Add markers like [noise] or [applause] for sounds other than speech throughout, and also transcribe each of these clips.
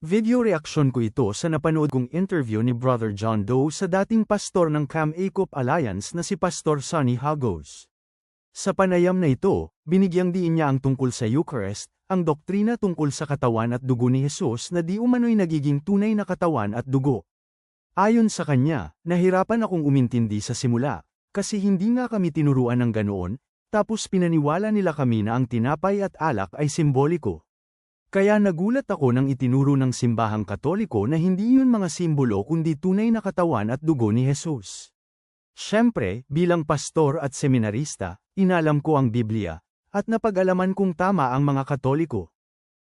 Video reaction ko ito sa napanood kong interview ni Brother John Doe sa dating pastor ng Cam Acop Alliance na si Pastor Sonny Hagos. Sa panayam na ito, binigyang diin niya ang tungkol sa Eucharist, ang doktrina tungkol sa katawan at dugo ni Jesus na di umano'y nagiging tunay na katawan at dugo. Ayon sa kanya, nahirapan akong umintindi sa simula, kasi hindi nga kami tinuruan ng ganoon, tapos pinaniwala nila kami na ang tinapay at alak ay simboliko. Kaya nagulat ako nang itinuro ng simbahang katoliko na hindi yun mga simbolo kundi tunay na katawan at dugo ni Jesus. Siyempre, bilang pastor at seminarista, inalam ko ang Biblia, at napag-alaman kong tama ang mga katoliko.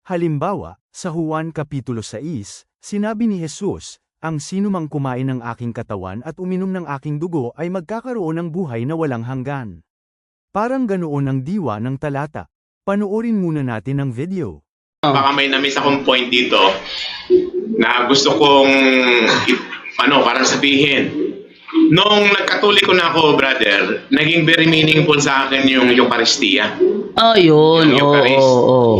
Halimbawa, sa Juan Kapitulo 6, sinabi ni Jesus, ang sinumang kumain ng aking katawan at uminom ng aking dugo ay magkakaroon ng buhay na walang hanggan. Parang ganoon ang diwa ng talata. Panoorin muna natin ang video. Baka may na-miss akong point dito na gusto kong ano, parang sabihin. Nung nagkatuliko na ako, brother, naging very meaningful sa akin yung Eucharistia. Oh, yun. Yung Oo, Eucharist. oo, oo.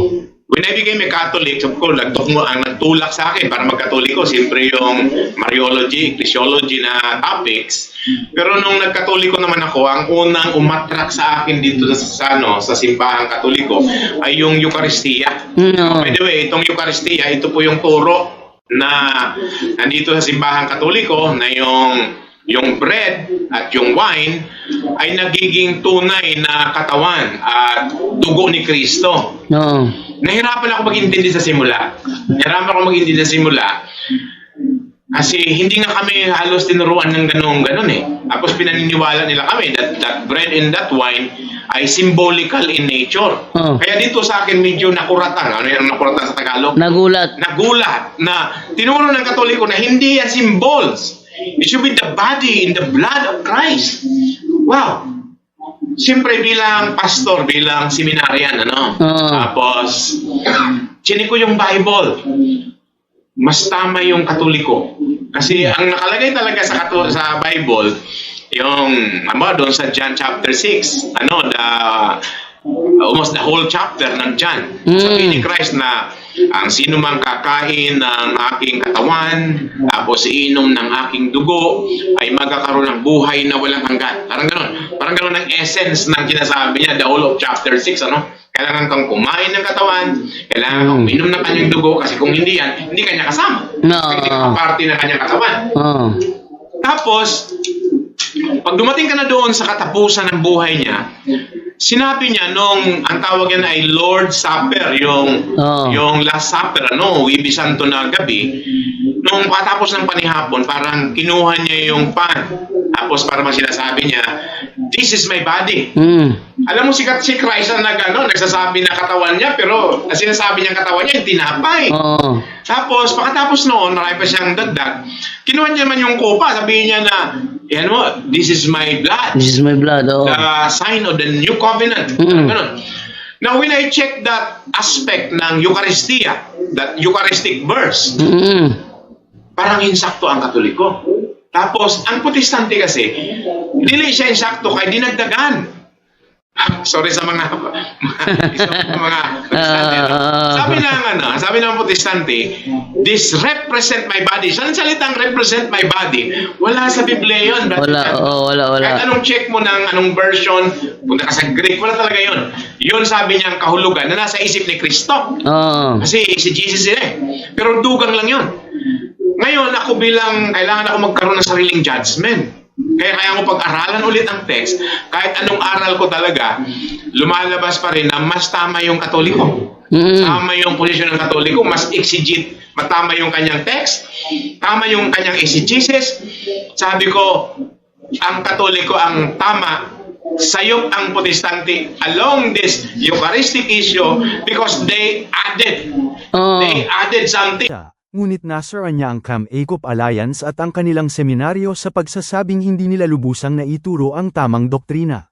When I became a Catholic, of course, nagtukmo, ang nagtulak sa akin para magkatoliko, siyempre yung Mariology, Ecclesiology na topics. Pero nung nagkatoliko naman ako, ang unang umatrak sa akin dito sa, ano, sa simbahang katoliko ay yung Eucharistia. No. By the way, itong Eucharistia, ito po yung turo na nandito sa simbahang katoliko na yung yung bread at yung wine ay nagiging tunay na katawan at dugo ni Kristo. No. Nahirapan ako mag-intindi sa simula. Nahirapan ako mag-intindi sa simula. Kasi hindi nga kami halos tinuruan ng ganong ganon eh. Tapos pinaniniwala nila kami that that bread and that wine ay symbolical in nature. Oh. Kaya dito sa akin medyo nakuratan. Ano yung nakuratan sa Tagalog? Nagulat. nagulat na tinuro ng Katoliko na hindi yan symbols. It should be the body and the blood of Christ. Wow! Siyempre bilang pastor, bilang seminarian, ano? Oo. Tapos, chinik ko yung Bible. Mas tama yung Katoliko. Kasi ang nakalagay talaga sa kato sa Bible, yung ano doon sa John chapter 6, ano, the almost the whole chapter ng John. Mm. Sabi ni Christ na ang sino mang kakain ng aking katawan, tapos iinom ng aking dugo, ay magkakaroon ng buhay na walang hanggan. Parang ganun. Parang ganun ang essence ng sinasabi niya, the whole of chapter 6, ano? Kailangan kang kumain ng katawan, kailangan kang uminom ng kanyang dugo, kasi kung hindi yan, hindi kanya kasama. No. Hindi ka party ng kanyang katawan. Oh. Tapos, pag dumating ka na doon sa katapusan ng buhay niya, sinabi niya nung ang tawag niya ay Lord Supper, yung Oo. yung Last Supper, ano, Wibi Santo na gabi, nung patapos ng panihapon, parang kinuha niya yung pan. Tapos parang sinasabi niya, this is my body. Mm. Alam mo si, si Christ na nag, ano, nagsasabi na katawan niya, pero ang sinasabi niya katawan niya, tinapay. Oo. Tapos, pagkatapos noon, marami pa siyang dagdag. Kinuha niya naman yung kupa. Sabihin niya na, yan mo, this is my blood. This is my blood. Oh. The sign of the new covenant. Mm. Ganun. Now, when I check that aspect ng Eucharistia, that Eucharistic verse, Mm. parang insakto ang Katoliko. Tapos, ang Protestante kasi, dili siya insakto kay dinagdagan. Sorry sa mga sa [laughs] mga? Ah. sabi ng ano, sabi ng Protestante, this represent my body. Saan ang salitang represent my body? Wala sa Biblia yun. brother. Wala. Oh, wala, wala. Kahit anong check mo ng anong version, punta ka sa Greek, wala talaga yun. Yun sabi niya ang kahulugan na nasa isip ni Kristo. Oo. Kasi si Jesus yun eh. Pero dugang lang yun. Ngayon, ako bilang, kailangan ako magkaroon ng sariling judgment. Kaya kaya mo pag-aralan ulit ang text, kahit anong aral ko talaga, lumalabas pa rin na mas tama yung katoliko. Mm. Tama yung posisyon ng katoliko, mas exegete, matama yung kanyang text, tama yung kanyang exegesis. Sabi ko, ang katoliko ang tama sayop ang protestante along this Eucharistic issue because they added Oo. they added something ngunit nasaraan niya ang Cam Acop Alliance at ang kanilang seminaryo sa pagsasabing hindi nila lubusang naituro ang tamang doktrina.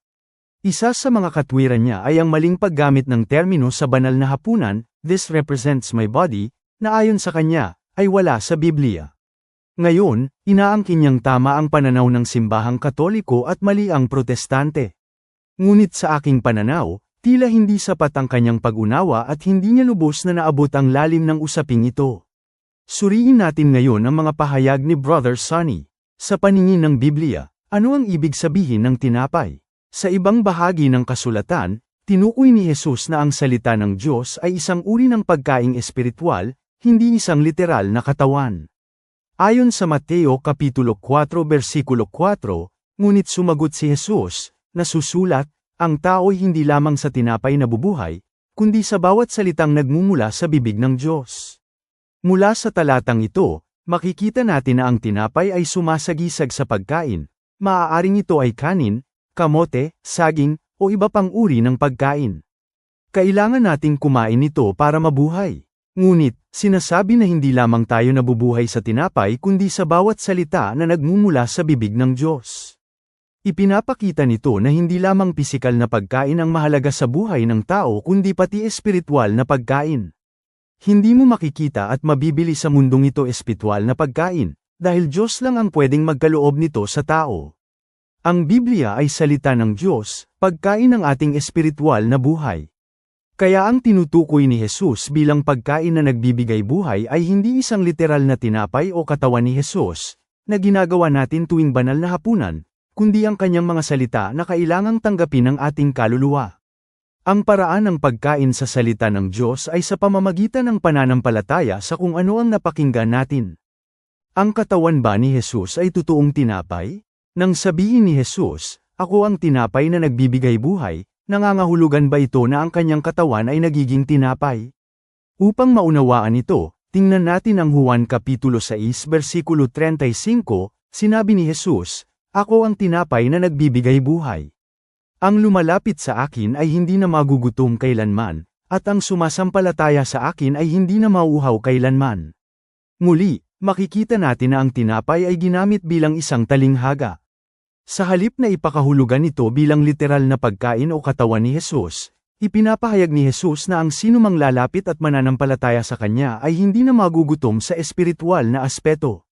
Isa sa mga katwiran niya ay ang maling paggamit ng termino sa banal na hapunan, this represents my body, na ayon sa kanya, ay wala sa Biblia. Ngayon, inaangkin niyang tama ang pananaw ng simbahang katoliko at mali ang protestante. Ngunit sa aking pananaw, tila hindi sapat ang kanyang pag-unawa at hindi niya lubos na naabot ang lalim ng usaping ito. Suriin natin ngayon ang mga pahayag ni Brother Sonny. Sa paningin ng Biblia, ano ang ibig sabihin ng tinapay? Sa ibang bahagi ng kasulatan, tinukoy ni Jesus na ang salita ng Diyos ay isang uri ng pagkaing espiritual, hindi isang literal na katawan. Ayon sa Mateo Kapitulo 4 versikulo 4, ngunit sumagot si Jesus, na susulat, ang tao'y hindi lamang sa tinapay nabubuhay, kundi sa bawat salitang nagmumula sa bibig ng Diyos. Mula sa talatang ito, makikita natin na ang tinapay ay sumasagisag sa pagkain, maaaring ito ay kanin, kamote, saging, o iba pang uri ng pagkain. Kailangan nating kumain ito para mabuhay. Ngunit, sinasabi na hindi lamang tayo nabubuhay sa tinapay kundi sa bawat salita na nagmumula sa bibig ng Diyos. Ipinapakita nito na hindi lamang pisikal na pagkain ang mahalaga sa buhay ng tao kundi pati espiritual na pagkain. Hindi mo makikita at mabibili sa mundong ito espiritual na pagkain, dahil Diyos lang ang pwedeng magkaloob nito sa tao. Ang Biblia ay salita ng Diyos, pagkain ng ating espiritual na buhay. Kaya ang tinutukoy ni Jesus bilang pagkain na nagbibigay buhay ay hindi isang literal na tinapay o katawan ni Jesus, na ginagawa natin tuwing banal na hapunan, kundi ang kanyang mga salita na kailangang tanggapin ng ating kaluluwa. Ang paraan ng pagkain sa salita ng Diyos ay sa pamamagitan ng pananampalataya sa kung ano ang napakinggan natin. Ang katawan ba ni Jesus ay totoong tinapay? Nang sabihin ni Jesus, Ako ang tinapay na nagbibigay buhay, nangangahulugan ba ito na ang kanyang katawan ay nagiging tinapay? Upang maunawaan ito, tingnan natin ang Juan Kapitulo 6 versikulo 35, sinabi ni Jesus, Ako ang tinapay na nagbibigay buhay. Ang lumalapit sa akin ay hindi na magugutom kailanman, at ang sumasampalataya sa akin ay hindi na mauuhaw kailanman. Muli, makikita natin na ang tinapay ay ginamit bilang isang talinghaga. Sa halip na ipakahulugan ito bilang literal na pagkain o katawan ni Jesus, ipinapahayag ni Jesus na ang sinumang lalapit at mananampalataya sa kanya ay hindi na magugutom sa espiritual na aspeto.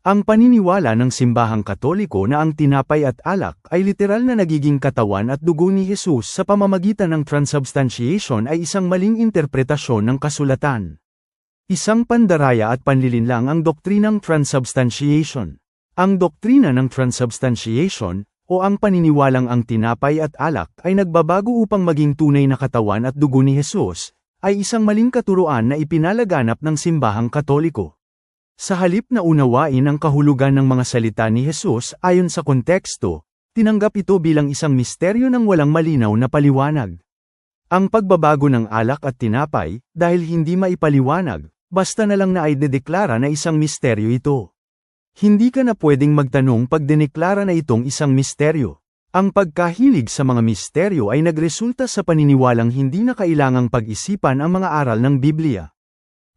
Ang paniniwala ng simbahang katoliko na ang tinapay at alak ay literal na nagiging katawan at dugo ni Jesus sa pamamagitan ng transubstantiation ay isang maling interpretasyon ng kasulatan. Isang pandaraya at panlilinlang ang doktrinang transubstantiation. Ang doktrina ng transubstantiation, o ang paniniwalang ang tinapay at alak ay nagbabago upang maging tunay na katawan at dugo ni Jesus, ay isang maling katuruan na ipinalaganap ng simbahang katoliko. Sa halip na unawain ang kahulugan ng mga salita ni Jesus ayon sa konteksto, tinanggap ito bilang isang misteryo ng walang malinaw na paliwanag. Ang pagbabago ng alak at tinapay, dahil hindi maipaliwanag, basta na lang na ay dedeklara na isang misteryo ito. Hindi ka na pwedeng magtanong pag dineklara na itong isang misteryo. Ang pagkahilig sa mga misteryo ay nagresulta sa paniniwalang hindi na kailangang pag-isipan ang mga aral ng Biblia.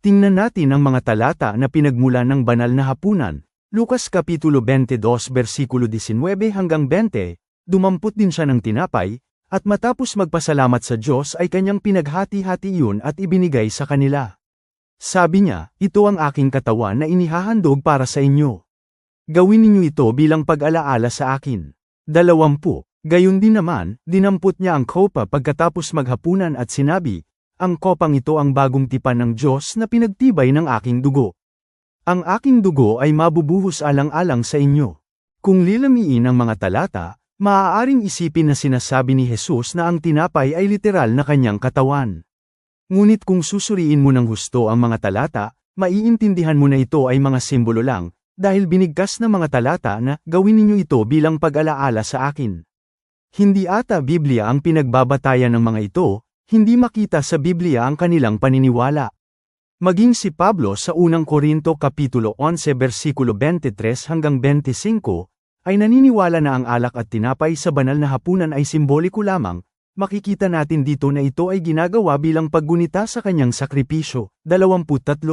Tingnan natin ang mga talata na pinagmula ng banal na hapunan. Lucas Kapitulo 22 versikulo 19 hanggang 20, dumampot din siya ng tinapay, at matapos magpasalamat sa Diyos ay kanyang pinaghati-hati iyon at ibinigay sa kanila. Sabi niya, ito ang aking katawan na inihahandog para sa inyo. Gawin ninyo ito bilang pag-alaala sa akin. Dalawampu, gayon din naman, dinampot niya ang kopa pagkatapos maghapunan at sinabi, ang kopang ito ang bagong tipan ng Diyos na pinagtibay ng aking dugo. Ang aking dugo ay mabubuhos alang-alang sa inyo. Kung lilamiin ang mga talata, maaaring isipin na sinasabi ni Jesus na ang tinapay ay literal na kanyang katawan. Ngunit kung susuriin mo ng husto ang mga talata, maiintindihan mo na ito ay mga simbolo lang, dahil binigkas na mga talata na gawin ninyo ito bilang pag-alaala sa akin. Hindi ata Biblia ang pinagbabatayan ng mga ito, hindi makita sa Biblia ang kanilang paniniwala. Maging si Pablo sa unang Korinto Kapitulo 11 versikulo 23 hanggang 25, ay naniniwala na ang alak at tinapay sa banal na hapunan ay simboliko lamang, makikita natin dito na ito ay ginagawa bilang paggunita sa kanyang sakripisyo. 23.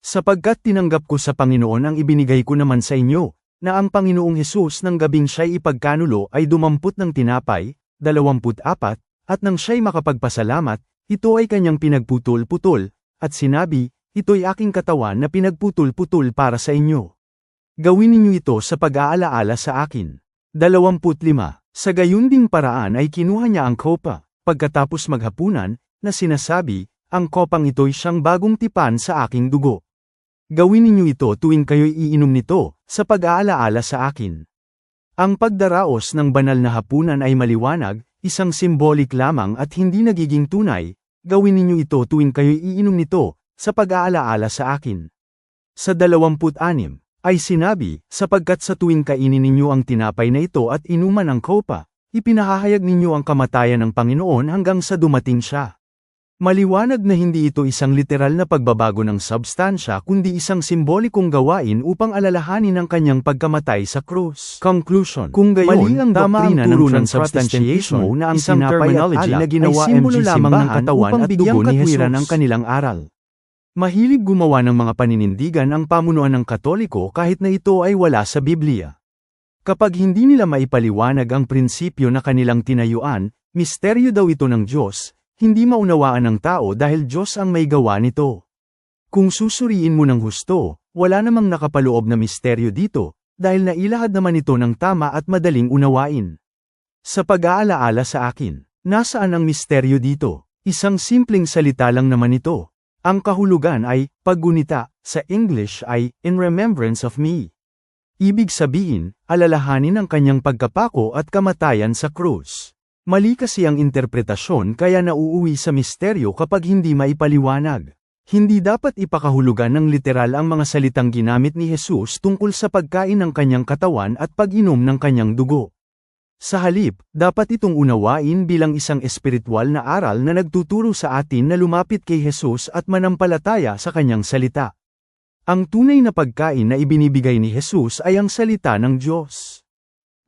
Sapagkat tinanggap ko sa Panginoon ang ibinigay ko naman sa inyo, na ang Panginoong Hesus ng gabing siya'y ipagkanulo ay dumampot ng tinapay, 24, at nang siya'y makapagpasalamat, ito ay kanyang pinagputol-putol, at sinabi, ito'y aking katawan na pinagputol-putol para sa inyo. Gawin ninyo ito sa pag-aalaala sa akin. 25. Sa gayon ding paraan ay kinuha niya ang kopa, pagkatapos maghapunan, na sinasabi, ang kopang ito'y siyang bagong tipan sa aking dugo. Gawin ninyo ito tuwing kayo'y iinom nito, sa pag-aalaala sa akin. Ang pagdaraos ng banal na hapunan ay maliwanag, isang simbolik lamang at hindi nagiging tunay, gawin ninyo ito tuwing kayo'y iinom nito, sa pag-aalaala sa akin. Sa 26 ay sinabi, sapagkat sa tuwing kainin ninyo ang tinapay na ito at inuman ang kopa, ipinahahayag ninyo ang kamatayan ng Panginoon hanggang sa dumating siya. Maliwanag na hindi ito isang literal na pagbabago ng substansya kundi isang simbolikong gawain upang alalahanin ang kanyang pagkamatay sa krus. Conclusion Kung gayon, Mali ang tama ang turo ng ng substantiation na ang isang terminology na ay ginawa simbolo MG lamang ng katawan at dugo ni Jesus. ang kanilang aral. Mahilig gumawa ng mga paninindigan ang pamunuan ng Katoliko kahit na ito ay wala sa Biblia. Kapag hindi nila maipaliwanag ang prinsipyo na kanilang tinayuan, misteryo daw ito ng Diyos, hindi maunawaan ng tao dahil Diyos ang may gawa nito. Kung susuriin mo ng husto, wala namang nakapaloob na misteryo dito, dahil nailahad naman ito ng tama at madaling unawain. Sa pag-aalaala sa akin, nasaan ang misteryo dito? Isang simpleng salita lang naman ito. Ang kahulugan ay, paggunita, sa English ay, in remembrance of me. Ibig sabihin, alalahanin ang kanyang pagkapako at kamatayan sa krus. Mali kasi ang interpretasyon kaya nauuwi sa misteryo kapag hindi maipaliwanag. Hindi dapat ipakahulugan ng literal ang mga salitang ginamit ni Jesus tungkol sa pagkain ng kanyang katawan at pag-inom ng kanyang dugo. Sa halip, dapat itong unawain bilang isang espiritual na aral na nagtuturo sa atin na lumapit kay Jesus at manampalataya sa kanyang salita. Ang tunay na pagkain na ibinibigay ni Jesus ay ang salita ng Diyos.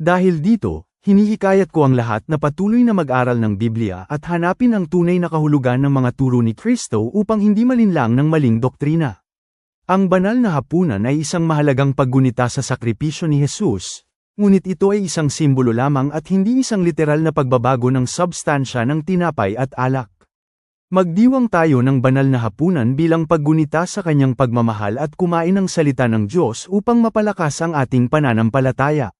Dahil dito, hinihikayat ko ang lahat na patuloy na mag-aral ng Biblia at hanapin ang tunay na kahulugan ng mga turo ni Kristo upang hindi malinlang ng maling doktrina. Ang banal na hapunan ay isang mahalagang paggunita sa sakripisyo ni Jesus, ngunit ito ay isang simbolo lamang at hindi isang literal na pagbabago ng substansya ng tinapay at alak. Magdiwang tayo ng banal na hapunan bilang paggunita sa kanyang pagmamahal at kumain ng salita ng Diyos upang mapalakas ang ating pananampalataya.